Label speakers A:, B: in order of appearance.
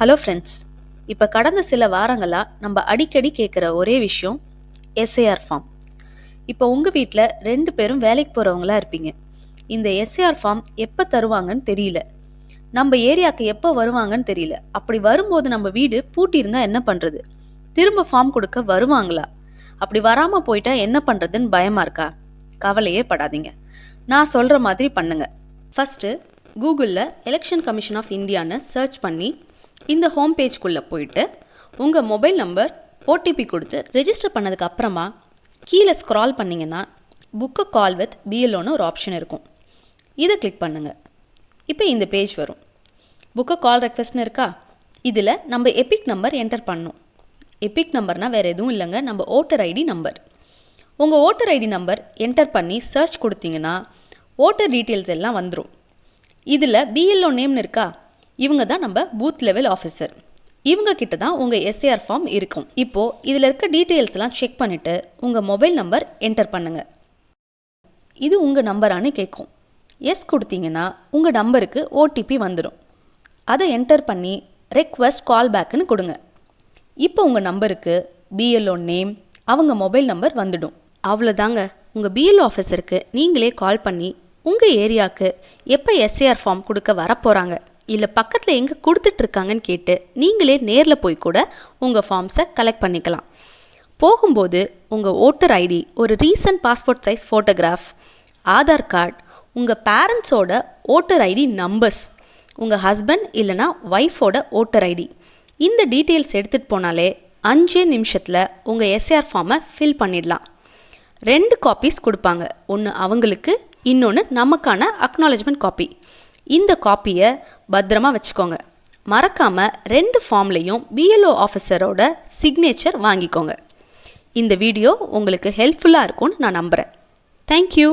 A: Hello friends இப்போ கடந்த சில வாரங்களாக நம்ம அடிக்கடி கேட்குற ஒரே விஷயம் எஸ்ஏஆர் ஃபார்ம் இப்போ உங்கள் வீட்டில் ரெண்டு பேரும் வேலைக்கு போகிறவங்களா இருப்பீங்க. இந்த எஸ்ஏஆர் ஃபார்ம் எப்போ தருவாங்கன்னு தெரியல. நம்ம ஏரியாவுக்கு எப்போ வருவாங்கன்னு தெரியல. அப்படி வரும்போது நம்ம வீடு பூட்டியிருந்தால் என்ன பண்ணுறது திரும்ப ஃபார்ம் கொடுக்க வருவாங்களா? அப்படி வராமல் போயிட்டா என்ன பண்ணுறதுன்னு பயமாக இருக்கா? கவலையே படாதீங்க. நான் சொல்கிற மாதிரி பண்ணுங்கள் ஃபஸ்ட்டு கூகுளில் எலெக்ஷன் கமிஷன் ஆஃப் இந்தியான்னு சர்ச் பண்ணி இந்த ஹோம் பேஜ்குள்ளே போயிட்டு உங்கள் மொபைல் நம்பர் ஓடிபி கொடுத்து ரெஜிஸ்டர் பண்ணதுக்கு அப்புறமா கீழே ஸ்க்ரால் பண்ணிங்கன்னா புக்கு கால் வித் பிஎல்ஓன்னு ஒரு ஆப்ஷன் இருக்கும். இதை கிளிக் பண்ணுங்கள் இப்போ இந்த பேஜ் வரும். புக்கு கால் ரெக்வெஸ்ட்னு இருக்கா? இதில் நம்ம எபிக் நம்பர் என்டர் பண்ணணும். எபிக் நம்பர்னால் வேறு எதுவும் இல்லைங்க நம்ம ஓட்டர் ஐடி நம்பர் உங்கள் ஓட்டர் ஐடி நம்பர் என்டர் பண்ணி சர்ச் கொடுத்தீங்கன்னா ஓட்டர் டீட்டெயில்ஸ் எல்லாம் வந்துடும் இதில் பிஎல்ஓ நேம்னு இருக்கா? இவங்க தான் நம்ம பூத் லெவல் ஆஃபீஸர் இவங்க கிட்ட தான் உங்கள் எஸ்ஏஆர் ஃபார்ம் இருக்கும். இப்போது இதில் இருக்க டீட்டெயில்ஸ் எல்லாம் செக் பண்ணிவிட்டு உங்கள் மொபைல் நம்பர் என்டர் பண்ணுங்கள் இது உங்கள் நம்பரானு கேட்கும் எஸ் கொடுத்தீங்கன்னா உங்கள் நம்பருக்கு ஓடிபி வந்துடும் அதை என்டர் பண்ணி ரெக்வஸ்ட் கால் பேக்குன்னு கொடுங்க. இப்போ உங்கள் நம்பருக்கு பிஎல்ஓ நேம் அவங்க மொபைல் நம்பர் வந்துடும். அவ்வளோதாங்க உங்கள் பிஎல்ஓ ஆஃபீஸருக்கு நீங்களே கால் பண்ணி உங்கள் ஏரியாவுக்கு எப்போ எஸ்ஏஆர் ஃபார்ம் கொடுக்க வரப்போகிறாங்க இல்லை பக்கத்தில் எங்கே கொடுத்துட்ருக்காங்கன்னு கேட்டு நீங்களே நேரில் போய் கூட உங்கள் ஃபார்ம்ஸை கலெக்ட் பண்ணிக்கலாம். போகும்போது உங்கள் ஓட்டர் ஐடி ஒரு recent passport size photograph Aadhaar card உங்கள் பேரண்ட்ஸோட ஓட்டர் ஐடி நம்பர்ஸ் உங்கள் ஹஸ்பண்ட் இல்லைனா ஒய்ஃபோட ஓட்டர் ஐடி இந்த டீட்டெயில்ஸ் எடுத்துகிட்டு போனாலே அஞ்சே நிமிஷத்தில் உங்கள் எஸ்ஏஆர் ஃபார்மை ஃபில் பண்ணிடலாம். ரெண்டு காப்பீஸ் கொடுப்பாங்க. ஒன்று அவங்களுக்கு இன்னொன்று நமக்கான அக்னாலஜ்மெண்ட் காப்பி இந்த காப்பியை பத்திரமா வச்சுக்கோங்க. மறக்காமல் ரெண்டு ஃபார்ம்லேயும் பிஎல்ஓ ஆஃபீஸரோட சிக்னேச்சர் வாங்கிக்கோங்க. இந்த வீடியோ உங்களுக்கு ஹெல்ப்ஃபுல்லாக இருக்கும்னு நான் நம்புகிறேன் தேங்க்யூ